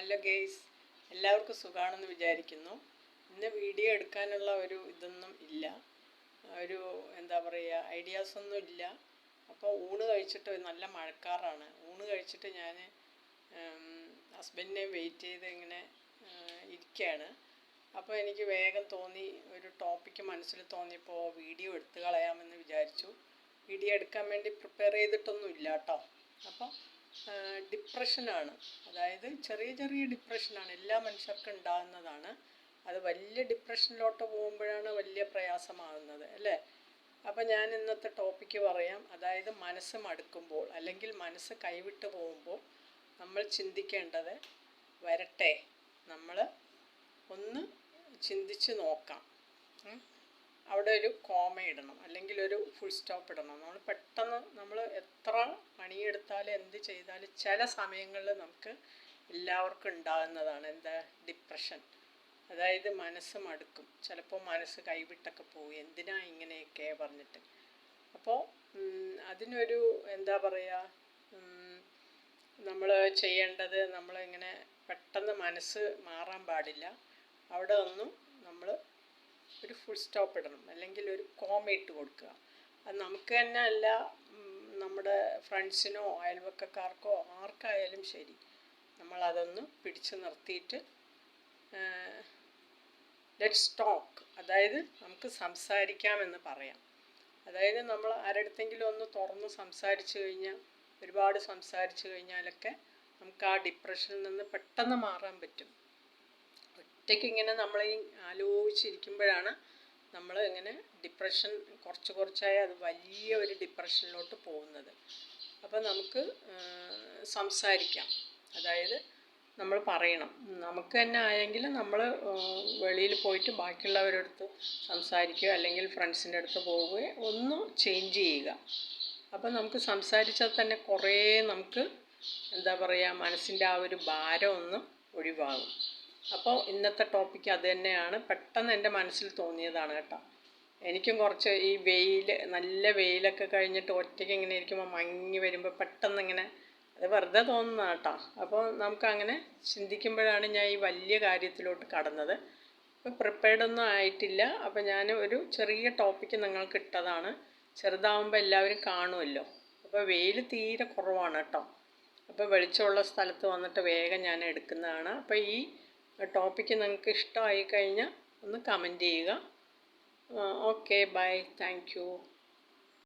Hello guys എല്ലാവർക്കും സുഖമാണെന്ന് വിചാരിക്കുന്നു. ഇന്ന് വീഡിയോ എടുക്കാനുള്ള ഒരു ഇതൊന്നും ഇല്ല. ഒരു എന്താ പറയുക ഐഡിയാസൊന്നും ഇല്ല. അപ്പോൾ ഊണ് കഴിച്ചിട്ട് നല്ല മഴക്കാറാണ്. ഊണ് കഴിച്ചിട്ട് ഞാൻ ഹസ്ബൻഡിനെ വെയിറ്റ് ചെയ്ത് ഇങ്ങനെ ഇരിക്കുകയാണ് അപ്പോൾ എനിക്ക് വേഗം തോന്നി ഒരു ടോപ്പിക്ക് മനസ്സിൽ തോന്നിയപ്പോൾ വീഡിയോ എടുത്തു കളയാമെന്ന് വിചാരിച്ചു. വീഡിയോ എടുക്കാൻ വേണ്ടി പ്രിപ്പയർ ചെയ്തിട്ടൊന്നും ഇല്ല കേട്ടോ അപ്പോൾ ഡിപ്രഷനാണ്. അതായത് ചെറിയ ചെറിയ ഡിപ്രഷനാണ്. എല്ലാ മനുഷ്യർക്കും ഉണ്ടാകുന്നതാണ്. അത് വലിയ ഡിപ്രഷനിലോട്ട് പോകുമ്പോഴാണ് വലിയ പ്രയാസമാകുന്നത് അല്ലേ? അപ്പം ഞാൻ ഇന്നത്തെ ടോപ്പിക്ക് പറയാം. അതായത് മനസ്സ് മടുക്കുമ്പോൾ അല്ലെങ്കിൽ മനസ്സ് കൈവിട്ട് പോകുമ്പോൾ നമ്മൾ ചിന്തിക്കേണ്ടത് വരട്ടെ. നമ്മൾ ഒന്ന് ചിന്തിച്ച് നോക്കാം. അവിടെ ഒരു കോമ ഇടണം അല്ലെങ്കിൽ ഒരു ഫുൾ സ്റ്റോപ്പ് ഇടണം. നമ്മൾ പെട്ടെന്ന് നമ്മൾ എത്ര പണിയെടുത്താലും എന്ത് ചെയ്താലും ചില സമയങ്ങളിൽ നമുക്ക് എല്ലാവർക്കും ഉണ്ടാകുന്നതാണ് എന്താ ഡിപ്രഷൻ അതായത് മനസ്സ് മടുക്കും. ചിലപ്പോൾ മനസ്സ് കൈവിട്ടൊക്കെ പോകും. എന്തിനാ ഇങ്ങനെയൊക്കെ പറഞ്ഞിട്ട്. അപ്പോൾ അതിനൊരു എന്താ പറയുക നമ്മൾ ചെയ്യേണ്ടത് നമ്മളിങ്ങനെ പെട്ടെന്ന് മനസ്സ് മാറാൻ പാടില്ല. അവിടെ ഒന്നും നമ്മൾ ഒരു ഫുൾ സ്റ്റോപ്പ് ഇടണം. അല്ലെങ്കിൽ ഒരു കോമ ഇട്ട് കൊടുക്കുക. അത് നമുക്ക് തന്നെ അല്ല നമ്മുടെ ഫ്രണ്ട്സിനോ അയൽവക്കക്കാർക്കോ ആർക്കായാലും ശരി. നമ്മളതൊന്ന് പിടിച്ചു നിർത്തിയിട്ട് ലെറ്റ്സ് ടോക്ക് അതായത് നമുക്ക് സംസാരിക്കാമെന്ന് പറയാം. അതായത് നമ്മൾ ആരടുത്തെങ്കിലും ഒന്ന് തുറന്ന് സംസാരിച്ചു കഴിഞ്ഞാൽ ഒരുപാട് സംസാരിച്ചു കഴിഞ്ഞാലൊക്കെ നമുക്ക് ആ ഡിപ്രഷനിൽ നിന്ന് പെട്ടെന്ന് മാറാൻ പറ്റും. ഒറ്റയ്ക്ക് ഇങ്ങനെ നമ്മൾ ആലോചിച്ചിരിക്കുമ്പോഴാണ് നമ്മൾ ഇങ്ങനെ ഡിപ്രഷൻ കുറച്ച് കുറച്ചായി അത് വലിയ ഒരു ഡിപ്രഷനിലോട്ട് പോകുന്നത്. അപ്പോൾ നമുക്ക് സംസാരിക്കാം. അതായത് നമ്മൾ പറയണം. നമുക്ക് തന്നെ ആയെങ്കിൽ നമ്മൾ വെളിയിൽ പോയിട്ട് ബാക്കിയുള്ളവരുടെ അടുത്ത് സംസാരിക്കുക അല്ലെങ്കിൽ ഫ്രണ്ട്സിന്റെ അടുത്ത് പോവുകയോ ഒന്ന് ചേഞ്ച് ചെയ്യുക. അപ്പോൾ നമുക്ക് സംസാരിച്ചാൽ തന്നെ കുറേ നമുക്ക് എന്താ പറയുക മനസ്സിന്റെ ആ ഒരു ഭാരം ഒന്ന് ഒഴിവാകും. അപ്പോൾ ഇന്നത്തെ ടോപ്പിക്ക് അത് തന്നെയാണ്. പെട്ടെന്ന് എന്റെ മനസ്സിൽ തോന്നിയതാണ് കേട്ടോ. എനിക്കും കുറച്ച് ഈ വെയിൽ നല്ല വെയിലൊക്കെ കഴിഞ്ഞിട്ട് ഒറ്റയ്ക്ക് ഇങ്ങനെ ഇരിക്കുമ്പോൾ മങ്ങി വരുമ്പോൾ പെട്ടെന്ന് ഇങ്ങനെ അത് വെറുതെ തോന്നുന്ന കേട്ടോ. അപ്പോൾ നമുക്കങ്ങനെ ചിന്തിക്കുമ്പോഴാണ് ഞാൻ ഈ വലിയ കാര്യത്തിലോട്ട് കടന്നത്. ഇപ്പോൾ പ്രിപ്പയർഡ് ഒന്നും ആയിട്ടില്ല. അപ്പോൾ ഞാൻ ഒരു ചെറിയ ടോപ്പിക്ക് നിങ്ങൾക്ക് ഇട്ടതാണ്. ചെറുതാവുമ്പോൾ എല്ലാവരും കാണുമല്ലോ. അപ്പോൾ വെയിൽ തീരെ കുറവാണ് കേട്ടോ. അപ്പോൾ വെളിച്ചമുള്ള സ്ഥലത്ത് വന്നിട്ട് വേഗം ഞാൻ എടുക്കുന്നതാണ്. അപ്പോൾ ഈ ടോപ്പിക്ക് നിങ്ങൾക്ക് ഇഷ്ടമായി കഴിഞ്ഞാൽ ഒന്ന് കമന്റ് ചെയ്യുക. Okay bye thank you